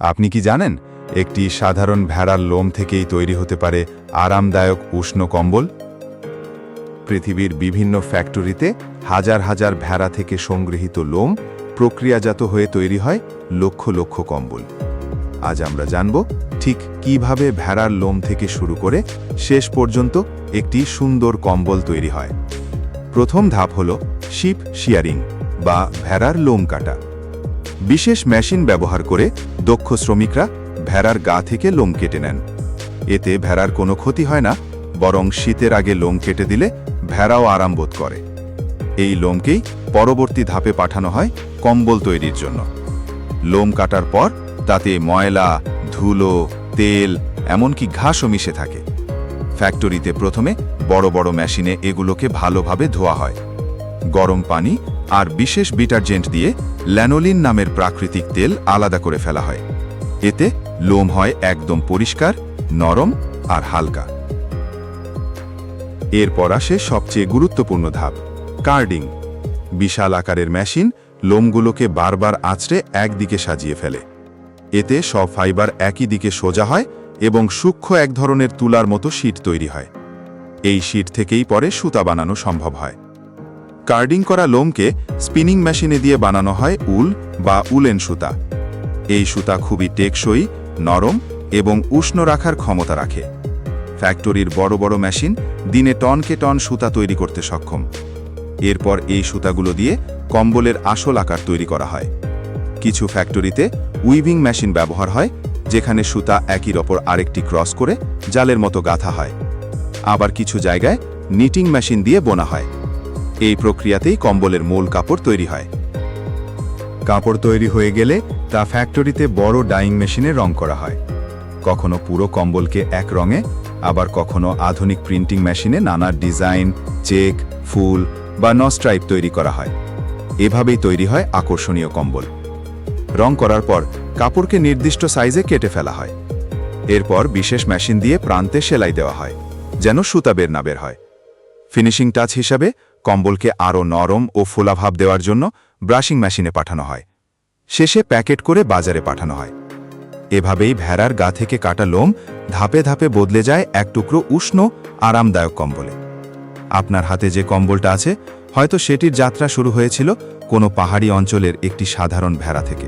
আপনি কি জানেন, একটি সাধারণ ভেড়ার লোম থেকেই তৈরি হতে পারে আরামদায়ক উষ্ণ কম্বল? পৃথিবীর বিভিন্ন ফ্যাক্টরিতে হাজার হাজার ভেড়া থেকে সংগৃহীত লোম প্রক্রিয়াজাত হয়ে তৈরি হয় লক্ষ লক্ষ কম্বল। আজ আমরা জানব ঠিক কীভাবে ভেড়ার লোম থেকে শুরু করে শেষ পর্যন্ত একটি সুন্দর কম্বল তৈরি হয়। প্রথম ধাপ হল শিপ শিয়ারিং বা ভেড়ার লোম কাটা। বিশেষ মেশিন ব্যবহার করে দক্ষ শ্রমিকরা ভেড়ার গা থেকে লোম কেটে নেন। এতে ভেড়ার কোনো ক্ষতি হয় না, বরং শীতের আগে লোম কেটে দিলে ভেড়াও আরাম বোধ করে। এই লোমকেই পরবর্তী ধাপে পাঠানো হয় কম্বল তৈরির জন্য। লোম কাটার পর তাতে ময়লা, ধুলো, তেল, এমনকি ঘাসও মিশে থাকে। ফ্যাক্টরিতে প্রথমে বড় বড় মেশিনে এগুলোকে ভালোভাবে ধোয়া হয়। গরম পানি আর বিশেষ ডিটারজেন্ট দিয়ে ল্যানোলিন নামের প্রাকৃতিক তেল আলাদা করে ফেলা হয়। এতে লোম হয় একদম পরিষ্কার, নরম আর হালকা। এরপর আসে সবচেয়ে গুরুত্বপূর্ণ ধাপ, কার্ডিং। বিশাল আকারের মেশিন লোমগুলোকে বারবার আঁচড়ে একদিকে সাজিয়ে ফেলে। এতে সব ফাইবার একই দিকে সোজা হয় এবং সূক্ষ্ম এক ধরনের তুলার মতো শীট তৈরি হয়। এই শীট থেকেই পরে সুতা বানানো সম্ভব হয়। কার্ডিং করা লোমকে স্পিনিং মেশিনে দিয়ে বানানো হয় উল বা উলেন সুতা। এই সুতা খুবই টেকসই, নরম এবং উষ্ণ রাখার ক্ষমতা রাখে। ফ্যাক্টরির বড় বড় মেশিন দিনে টনকে টন সুতা তৈরি করতে সক্ষম। এরপর এই সুতাগুলো দিয়ে কম্বলের আসল আকার তৈরি করা হয়। কিছু ফ্যাক্টরিতে উইভিং মেশিন ব্যবহার হয়, যেখানে সুতা একই ওপর আরেকটি ক্রস করে জালের মতো গাঁথা হয়। আবার কিছু জায়গায় নিটিং মেশিন দিয়ে বোনা হয়। এই প্রক্রিয়াতেই কম্বলের মূল কাপড় তৈরি হয়। কাপড় তৈরি হয়ে গেলে তা ফ্যাক্টরিতে বড় ডাইং মেশিনে রং করা হয়। কখনো পুরো কম্বলকে এক রঙে, আবার কখনো আধুনিক প্রিন্টিং মেশিনে নানা ডিজাইন, চেক, ফুল বা নস্ট্রাইপ তৈরি করা হয়। এভাবেই তৈরি হয় আকর্ষণীয় কম্বল। রং করার পর কাপড়কে নির্দিষ্ট সাইজে কেটে ফেলা হয়। এরপর বিশেষ মেশিন দিয়ে প্রান্তে সেলাই দেওয়া হয়, যেন সুতা বের না বের হয়। ফিনিশিং টাচ হিসাবে কম্বলকে আরও নরম ও ফোলাভাব দেওয়ার জন্য ব্রাশিং মেশিনে পাঠানো হয়। শেষে প্যাকেট করে বাজারে পাঠানো হয়। এভাবেই ভেড়ার গা থেকে কাটা লোম ধাপে ধাপে বদলে যায় এক টুকরো উষ্ণ, আরামদায়ক কম্বলে। আপনার হাতে যে কম্বলটা আছে, হয়তো সেটির যাত্রা শুরু হয়েছিল কোনো পাহাড়ি অঞ্চলের একটি সাধারণ ভেড়া থেকে।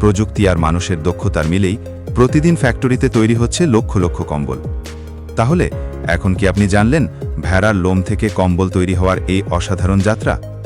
প্রযুক্তি আর মানুষের দক্ষতার মিলেই প্রতিদিন ফ্যাক্টরিতে তৈরি হচ্ছে লক্ষ লক্ষ কম্বল। তাহলে এখন কি আপনি জানলেন ভেড়ার লোম থেকে কম্বল তৈরি হওয়ার এই অসাধারণ যাত্রা?